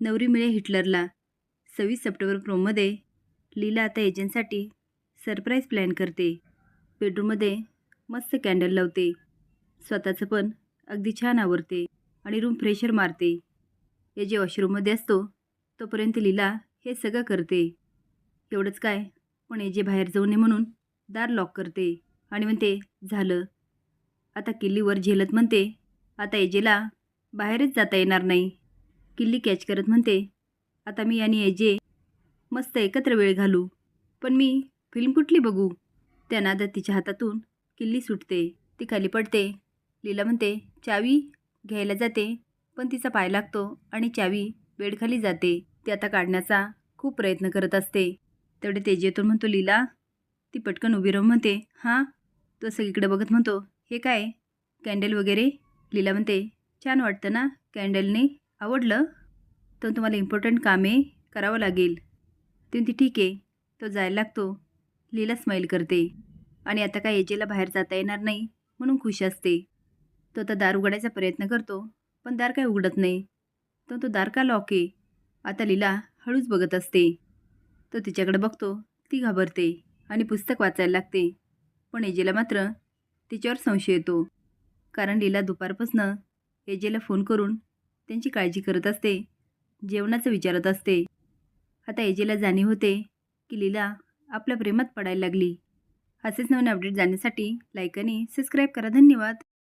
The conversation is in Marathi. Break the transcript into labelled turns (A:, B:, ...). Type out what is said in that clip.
A: नवरी मिळे हिटलरला. सव्वीस सप्टेंबर प्रोमध्ये लीला आता एजंटसाठी सरप्राईज प्लॅन करते. बेडरूममध्ये मस्त कॅन्डल लावते. स्वतःचं पण अगदी छान आवरते आणि रूम फ्रेशर मारते. हे जे वॉशरूममध्ये असतो तोपर्यंत लीला हे सगळं करते. एवढंच काय पण एजे बाहेर जाऊ नये म्हणून दार लॉक करते आणि म्हणते झालं. आता किल्लीवर झेलत म्हणते आता एजेला बाहेरच जाता येणार नाही. किल्ली कॅच करत म्हणते आता मी आणि एजे मस्त एकत्र वेळ घालू. पण मी फिल्म कुठली बघू? त्या नादात तिच्या हातातून किल्ली सुटते. ती खाली पडते. लीला म्हणते चावी घ्यायला जाते पण तिचा पाय लागतो आणि चावी बेडखाली जाते. ती आता काढण्याचा खूप प्रयत्न करत असते. तेवढे तेजेतून म्हणतो लीला ती पटकन उभी राहून म्हणते हां तो सगळीकडे बघत म्हणतो हे काय? कॅन्डल वगैरे? लीला म्हणते छान वाटतं ना कॅन्डलने आवडलं? तर तुम्हाला इम्पॉर्टंट कामे करावं लागेल. ती ठीक आहे. तो जायला लागतो. लीला स्माईल करते. आणि आता काय एजेला बाहेर जाता येणार नाही म्हणून खुश असते. तो आता दार उघडायचा प्रयत्न करतो पण दार काय उघडत नाही. तर तो दार का लॉक आहे? आता लीला हळूच बघत असते. तो तिच्याकडे बघतो ती घाबरते आणि पुस्तक वाचायला लागते. पण एजेला मात्र तिच्यावर संशय येतो. कारण लीला दुपारपासनं एजेला फोन करून त्यांची काळजी करत असते. जेवणाचं विचारत असते. आता एजेला जाणीव होते की लीला आपल्या प्रेमात पडायला लागली. असेच नवीन अपडेट जाण्यासाठी लाईक आणि सबस्क्राईब करा. धन्यवाद.